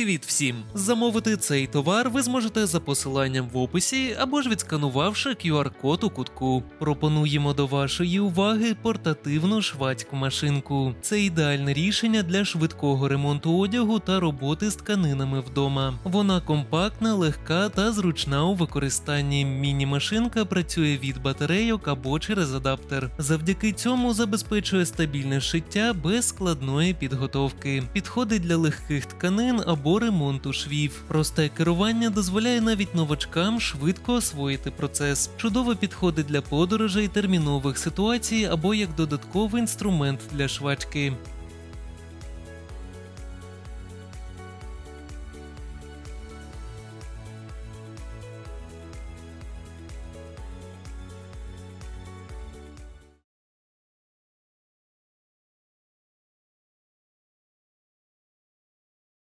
Привіт всім! Замовити цей товар ви зможете за посиланням в описі або ж відсканувавши QR-код у кутку. Пропонуємо до вашої уваги портативну швадську машинку. Це ідеальне рішення для швидкого ремонту одягу та роботи з тканинами вдома. Вона компактна, легка та зручна у використанні. Міні-машинка працює від батарейок або через адаптер. Завдяки цьому забезпечує стабільне шиття без складної підготовки. Підходить для легких тканин або ремонту швів. Просте керування дозволяє навіть новачкам швидко освоїти процес. Чудово підходить для подорожей, термінових ситуацій або як додатковий інструмент для швачки.